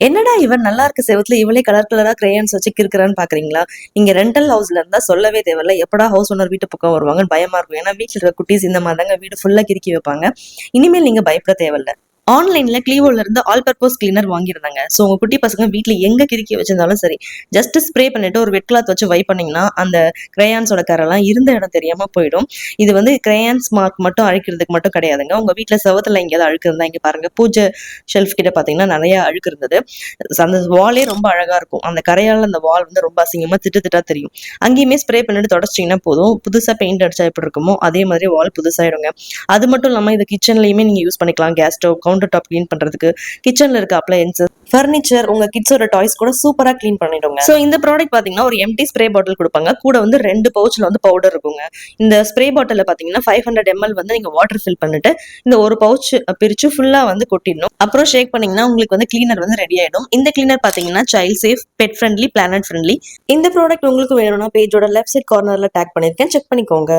என்னடா இவன் நல்லா இருக்க செவத்துல இவளே கலர் கலரா கிரேயன்ஸ் வச்சு கிறுக்குறான்னு பாக்குறீங்களா? நீங்க ரெண்டல் ஹவுஸ்ல இருந்தா சொல்லவே தேவையில்ல. எப்படா ஹவுஸ் ஓனர் வீட்டு பக்கம் வருவாங்கன்னு பயமா இருக்கும். ஏன்னா வீட்டுல இருக்க குட்டீஸ் இந்த மாதிரி தாங்க வீடு ஃபுல்லா கிறுக்கி வைப்பாங்க. இனிமேல் நீங்க பயப்பட தேவையில்லை. ஆன்லைன்ல கிளீவோல இருந்து ஆல் பர்பஸ் கிளீனர் வாங்கியிருந்தாங்க. ஸோ உங்க குட்டி பசங்க வீட்டில் எங்க கிறுக்கி வச்சிருந்தாலும் சரி ஜஸ்ட் ஸ்ப்ரே பண்ணிட்டு ஒரு வெட் கிளாத் வச்சு வை பண்ணீங்கன்னா அந்த கிரேயான்ஸோட கரெல்லாம் இருந்த இடம் தெரியாம போயிடும். இது வந்து கிரேயான்ஸ் மார்க் மட்டும் அழுக்கிறதுக்கு மட்டும் கிடையாதுங்க. உங்க வீட்டில் செவத்துல எங்கேயாவது அழுக்கு இருந்தா இங்க பாருங்க. பூஜை ஷெல்ஃப் கிட்ட பாத்தீங்கன்னா நிறைய அழுக்கு இருந்தது. அந்த வாலே ரொம்ப அழகா இருக்கும். அந்த கரையால அந்த வால் வந்து ரொம்ப அசிங்கமா திட்டு திட்டா தெரியும். அங்கேயுமே ஸ்ப்ரே பண்ணிட்டு தொடச்சிங்கன்னா போதும். புதுசா பெயிண்ட் அடிச்சா எப்படி இருக்குமோ அதே மாதிரி வால் புதுசாயிடுங்க. அது மட்டும் இல்லாம இது கிச்சன்லயுமே நீங்க யூஸ் பண்ணிக்கலாம். Gas stove counter top clean பண்றதுக்கு கிச்சன்ல இருக்க அப்ளையன்சஸ் ஃபர்னிச்சர் உங்க கிட்ஸோட டாய்ஸ் கூட சூப்பரா க்ளீன் பண்ணிடுங்க. ஸோ இந்த ப்ராடக்ட் பாத்தீங்கன்னா ஒரு எம்டி ஸ்ப்ரே பாட்டில் கொடுப்பாங்க. கூட வந்து ரெண்டு பவுச்ல வந்து பவுடர் இருக்குங்க. இந்த ஸ்ப்ரே பாட்டில பாத்தீங்கன்னா ஃபைவ் ஹண்ட்ரட் எம்எல் வந்து நீங்க வாட்டர் ஃபில் பண்ணிட்டு இந்த ஒரு பவுச் பிரிச்சு ஃபுல்லா வந்து கொட்டிடணும். அப்புறம் ஷேக் பண்ணீங்கன்னா உங்களுக்கு வந்து கிளீனர் வந்து ரெடி ஆயிடும். இந்த கிளீனர் பாத்தீங்கன்னா child safe pet friendly planet friendly இந்த ப்ராடக்ட் உங்களுக்கு வேணும்னா பேஜோட லெஃப்ட் சைட் கார்னர்ல டேக் பண்ணிருக்கேன். செக் பண்ணிக்கோங்க.